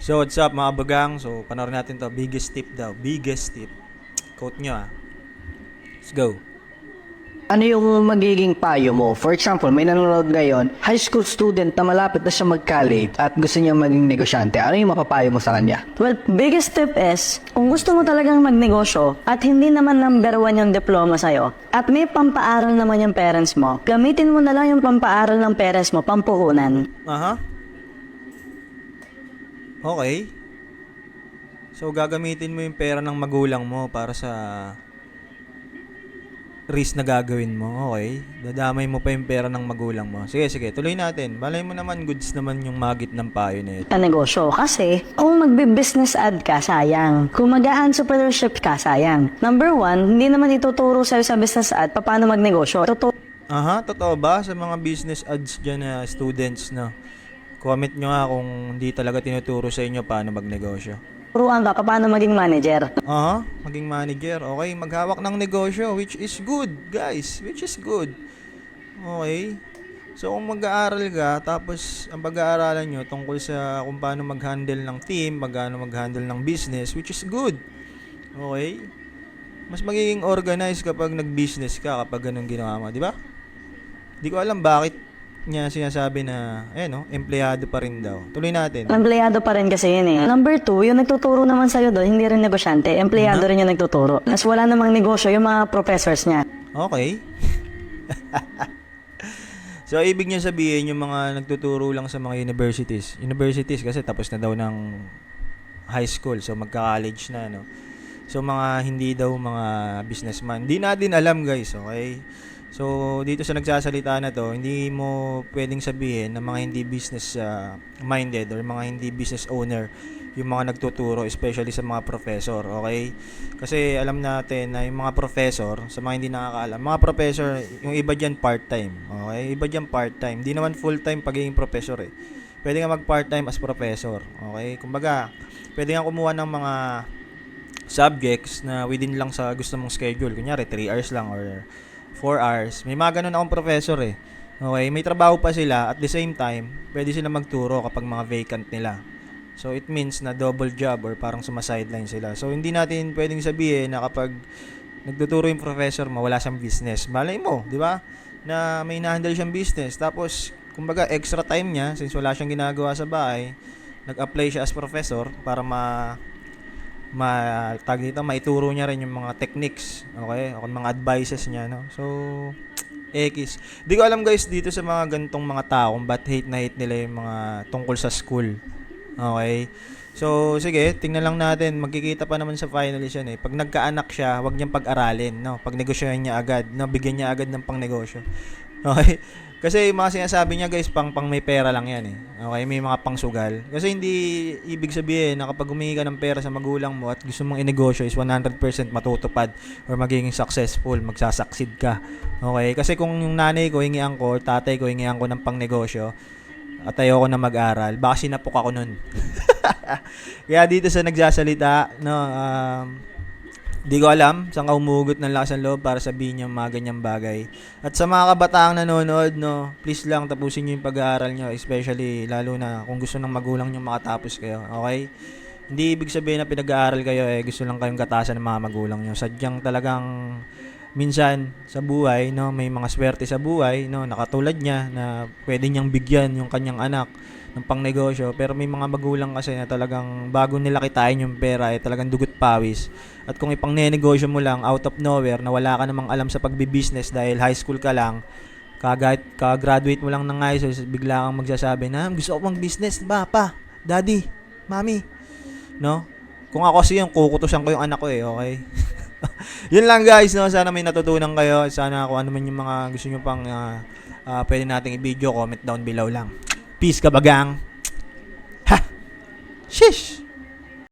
So what's up mga bagang? So panoorin natin to. Biggest tip daw. Biggest tip. Quote nyo ah. Let's go. Ano yung magiging payo mo? For example, may nanonood ngayon, high school student na malapit na siya mag-college at gusto niya maging negosyante. Ano yung mapapayo mo sa kanya? Well, biggest tip is, kung gusto mo talagang magnegosyo at hindi naman number one yung diploma sa'yo, at may pampaaral naman yung parents mo, gamitin mo na lang yung pampaaral ng parents mo, pampuhunan. Aha. Okay. So gagamitin mo yung pera ng magulang mo para sa risk na gagawin mo. Okay. Dadamay mo pa yung pera ng magulang mo. Sige, sige. Tuloy natin. Balay mo naman goods naman yung magit ng payo na ito. Negosyo. Kasi, kung magbe-business ad ka, sayang. Kung mag-entrepreneurship ka, sayang. Number one, hindi naman ituturo sa'yo sa business ad paano magnegosyo. Tuturo Aha, totoo ba sa mga business ads dyan na students na comment nyo nga kung hindi talaga tinuturo sa inyo paano magnegosyo. turuan ka paano maging manager. Aha, maging manager. Okay, maghawak ng negosyo which is good, guys. Which is good. Okay. So kung mag-aaral ka, tapos ang pag-aaralan nyo tungkol sa kung paano mag-handle ng team, paano mag-handle ng business, which is good. Okay. Mas magiging organized kapag nag-business ka, kapag ganun ginawa mo, di ba? Di ko alam bakit niya sinasabi na, eh no, empleyado pa rin daw. Tuloy natin. Empleyado pa rin kasi yun eh. Number two, yung nagtuturo naman sa'yo doon, hindi rin negosyante. Empleyado rin yung nagtuturo. Mas wala namang negosyo yung mga professors niya. Okay. so, ibig niya sabihin yung mga nagtuturo lang sa mga universities. Universities kasi tapos na daw ng high school. So, magka-college na, no? So, mga hindi daw mga businessman. Hindi natin alam, guys, okay? So, dito sa nagsasalita na to, hindi mo pwedeng sabihin na mga hindi business ah, minded or mga hindi business owner yung mga nagtuturo, especially sa mga professor, okay? Kasi alam natin na yung mga professor, sa mga hindi nakakaalam, mga professor, yung iba dyan part-time, okay? Iba dyan part-time. Hindi naman full-time pagiging professor eh. Pwede nga mag-part-time as professor, okay? Kumbaga, pwede nga kumuha ng mga subjects na within lang sa gusto mong schedule. Kunyari, 3 hours lang or 4 hours. May mga ganun akong professor eh. Okay, may trabaho pa sila at the same time, pwede sila magturo kapag mga vacant nila. So it means na double job or parang sumasideline sila. So hindi natin pwedeng sabihin na kapag nagtuturo yung professor mo, wala siyang business. Malay mo, di ba? Na may na-handle siyang business. Tapos, kumbaga, extra time niya, since wala siyang ginagawa sa bahay, nag-apply siya as professor para ma ma tag dito maituro niya rin yung mga techniques okay? O mga advices niya no? So X di ko alam guys dito sa mga gantong mga tao kung ba't hate na hate nila yung mga tungkol sa school okay? So sige tingnan lang natin. Magkikita pa naman sa finals yan eh. Pag nagkaanak siya wag niyang pag-aralin no? Pag negosyohan niya agad no? Bigyan niya agad ng pangnegosyo okay kasi yung mga sinasabi niya guys, pang pang may pera lang yan eh. Okay, may mga pangsugal. Kasi hindi ibig sabihin na kapag humingi ka ng pera sa magulang mo at gusto mong inegosyo is 100% matutupad or magiging successful, magsasucceed ka. Okay, kasi kung yung nanay ko hingian ko or tatay ko hingian ko ng pangnegosyo at ayoko na mag-aral, baka sinapok ako nun. Kaya dito sa nagsasalita, no, um, Di ko alam saan ka umugot ng lakas ng loob para sabihin yung mga ganyang bagay. At sa mga kabataang nanonood, no, please lang tapusin nyo yung pag-aaral nyo, especially lalo na kung gusto ng magulang nyo makatapos kayo, okay? Hindi ibig sabihin na pinag-aaral kayo eh gusto lang kayong katasan ng mga magulang nyo. Sadyang talagang minsan sa buhay, no, may mga swerte sa buhay, no, nakatulad niya na pwede niyang bigyan yung kanyang anak ng pangnegosyo pero may mga magulang kasi na talagang bago nila kitain yung pera ay talagang dugot pawis. At kung ipang negosyo mo lang out of nowhere na wala ka namang alam sa pagbi-business dahil high school ka lang kagat ka-graduate mo lang ng high school bigla kang magsasabi na gusto ko mag-business ba pa daddy mami no? Kung ako kasi yung kukutusan ko yung anak ko eh okay? Yun lang guys no? Sana may natutunan kayo. Sana kung ano man yung mga gusto nyo pang uh, uh, pwede nating i-video comment down below lang Peace kabagang. Ha! Shish!